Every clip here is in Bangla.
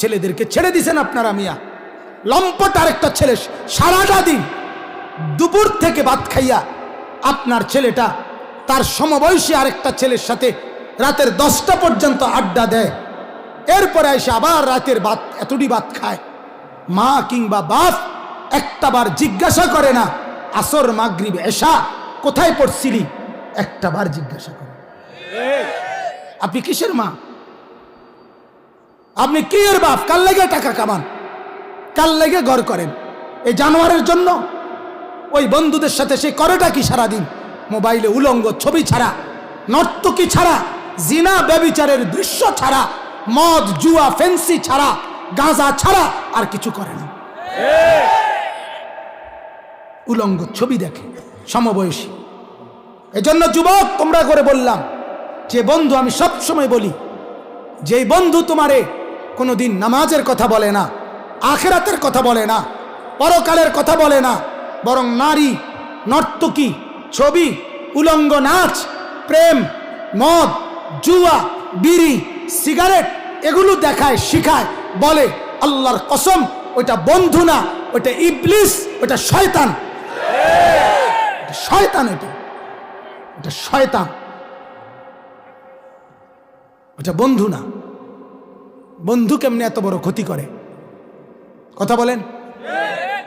ছেলেদেরকে ছেড়ে দিছেন আপনারা মিয়া। লম্পট আরেকটা ছেলে সারাটা দিন দুপুর থেকে ভাত খাইয়া আপনার ছেলেটা তার সমবয়সী আরেকটা ছেলের সাথে রাতের দশটা পর্যন্ত আড্ডা দেয়। এরপরে এসে আবার রাতের ভাত, এতটি ভাত খায়। মা কিংবা বাপ একটাবার জিজ্ঞাসা করে না, আসর, মাগরিব এসা কোথায় পড়ছিলি? একটাবার জিজ্ঞাসা করে। আপনি কিসের মা? আপনি কি এর বাপ? কাল লেগে টাকা কামান? কাল লেগে ঘর করেন? এই জানোয়ারের জন্য? ওই বন্ধুদের সাথে সে করেটা কি সারাদিন? মোবাইলে উলঙ্গ ছবি ছাড়া, নর্তকী ছাড়া, জিনা ব্যবিচারের দৃশ্য ছাড়া, মদ, জুয়া, ফেন্সি ছাড়া, গাঁজা ছাড়া আর কিছু করে না। উলঙ্গ ছবি দেখে, সমবয়সী। এজন্য যুবক, তোমরা করে বললাম, যে বন্ধু আমি সব সময় বলি, যেই বন্ধু তোমারে কোনোদিন নামাজের কথা বলে না, আখেরাতের কথা বলে না, পরকালের কথা বলে না, বরং নারী, নর্তকী, ছবি, উলঙ্গ নাচ, প্রেম, মদ, জুয়া, বিড়ি, সিগারেট, এগুলো দেখায়, শিখায়, বলে আল্লাহর কসম, ওইটা বন্ধু না, ওইটা ইবলিস, ওইটা শয়তান। শয়তান এটা। এটা শয়তান। ওটা বন্ধু না। বন্ধু কেমনে এত বড় ক্ষতি করে? কথা বলেন।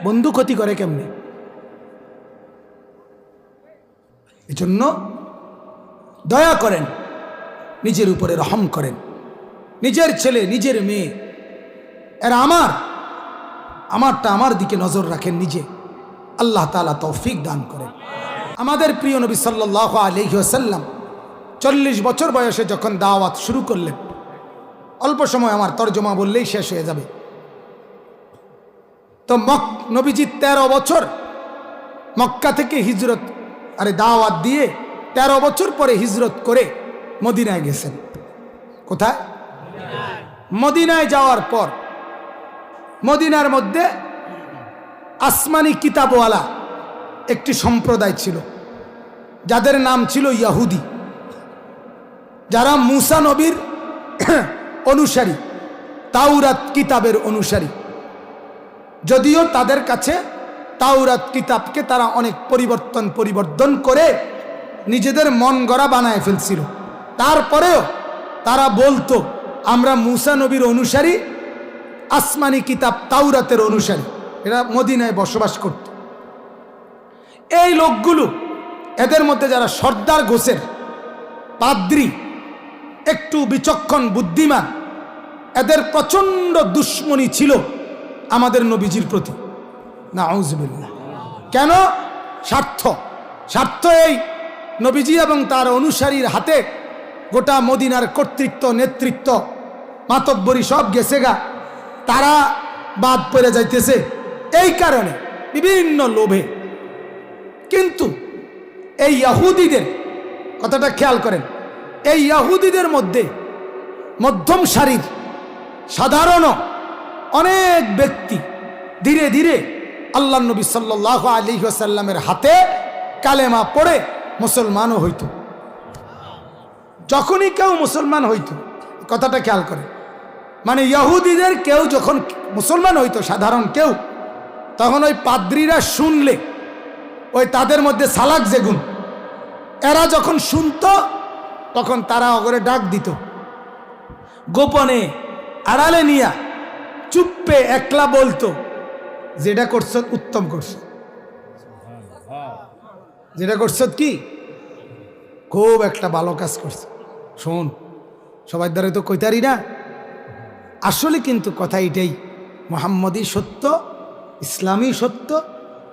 বন্ধু ক্ষতি করে কেমনে? এজন্য দয়া করেন, নিজের উপরে রহম করেন। নিজের ছেলে, নিজের মেয়ে, এরা আমার, আমারটা আমার দিকে নজর রাখেন নিজে। আল্লাহ তালা তৌফিক দান করেন। আমাদের প্রিয় নবী সাল্লাহ আলহিহাসাল্লাম চল্লিশ বছর বয়সে যখন দাওয়াত শুরু করলেন অল্প সময় আমার তর্জমা বললেই শেষ হয়ে যাবে। তো মক নবীজি ১৩ বছর মক্কা থেকে হিজরত, আরে দাওয়াত দিয়ে ১৩ বছর পরে হিজরত করে মদিনায় গেছেন। কোথায়? মদিনায় যাওয়ার পর মদিনার মধ্যে আসমানি কিতাবওয়ালা একটি সম্প্রদায় ছিল, যাদের নাম ছিল ইয়াহুদি। যারা মুসা নবীর অনুসারী, তাওরাত কিতাবের অনুসারী। যদিও তাদের কাছে তাওরাত কিতাবকে তারা অনেক পরিবর্তন পরিবর্তন করে নিজেদের মন গড়া বানায় ফেলছিল। তারপরেও তারা বলতো, আমরা মুসা নবীর অনুসারী, আসমানি কিতাব তাওরাতের অনুসারী। এরা মদিনায় বসবাস করত। এই লোকগুলো, এদের মধ্যে যারা সর্দার ঘোষের পাদ্রি একটু বিচক্ষণ বুদ্ধিমান। এদের প্রচণ্ড দুশ্মনী ছিল আমাদের নবীজির প্রতি। না আউজবিল্লা কেন? স্বার্থ। স্বার্থ এই নবীজি এবং তার অনুসারীর হাতে গোটা মদিনার কর্তৃত্ব, নেতৃত্ব, মাতব্বরী সব গেছে গা। তারা বাদ পড়ে যাইতেছে। এই কারণে বিভিন্ন লোভে। কিন্তু এই ইয়াহুদিদের কথাটা খেয়াল করেন। এই ইয়াহুদিদের মধ্যে মধ্যম সারির সাধারণ অনেক ব্যক্তি ধীরে ধীরে আল্লাহ নবী সাল্লাহ আলী হাতে কালেমা পড়ে মুসলমানও হইত। যখনই কেউ মুসলমান হইত, কথাটা খেয়াল করে। মানে ইয়াহুদিদের কেউ যখন মুসলমান হইতো, সাধারণ কেউ, তখন ওই পাদ্রীরা শুনলে, ওই তাদের মধ্যে সালাক যেগুন এরা যখন শুনতো তখন তারা অগরে ডাক দিত। গোপনে আড়ালে নিয়া চুপ্পে একলা বলতো, যেটা করছ উত্তম করছ। যেটা করছ কি? খুব একটা ভালো কাজ করছে। শোন সবাই দ্বারা তো কইতারি না। আসলে কিন্তু কথা এটাই, মোহাম্মদী সত্য ইসলামী সত্য,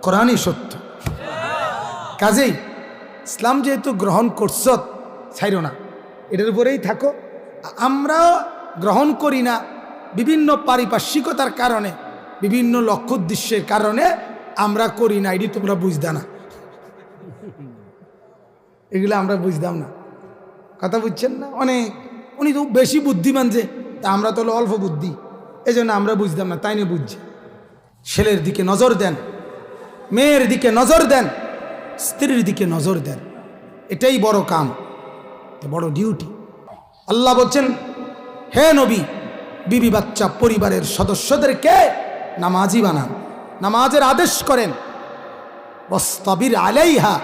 কোরআনই সত্য। কাজেই ইসলাম যেহেতু গ্রহণ করছ ছাইর না। এটার উপরেই থাকো। আমরা গ্রহণ করি না বিভিন্ন পারিপার্শ্বিকতার কারণে, বিভিন্ন লক্ষ্য উদ্দেশ্যের কারণে আমরা করি না। এটি তোমরা বুঝদা না। এগুলো আমরা বুঝতাম না। কথা বুঝছেন না? অনেক। উনি তো বেশি বুদ্ধিমান যে, তা আমরা তো অল্প বুদ্ধি। এই জন্য আমরা বুঝতাম না, তাই নিয়ে বুঝছি। ছেলের দিকে নজর দেন, মেয়ের দিকে নজর দেন, স্ত্রীর দিকে নজর দেন। এটাই বড় কাম। বড় ডিউটি আল্লাহ বলছেন, হে নবী, বিবি বাচ্চা পরিবারের সদস্যদেরকে নামাজি বানান। নামাজের আদেশ করেন। বস্তাবির আলাইহা।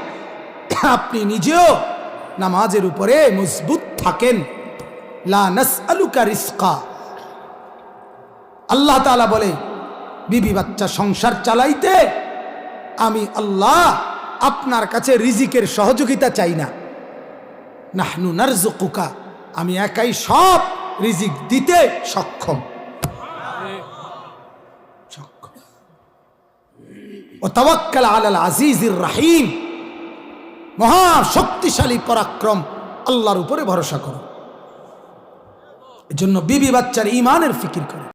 আপনি নিজেও নামাজের উপরে মজবুত থাকেন। লা নাসআলুকা রিজকা। আল্লাহ তাআলা বলে, বিবি বাচ্চা সংসার চালাইতে আমি আল্লাহ আপনার কাছে রিজিকের সহযোগিতা চাই না। নাহনু নারজুকুকা আমি একাই সব রিজিক দিতে সক্ষম। ও তাওয়াক্কাল আলাল আজিজির রাহিম। মহা শক্তিশালী পরাক্রম আল্লাহর উপরে ভরসা করো। এজন্য বিবি বাচ্চার ইমানের ফিকির করে।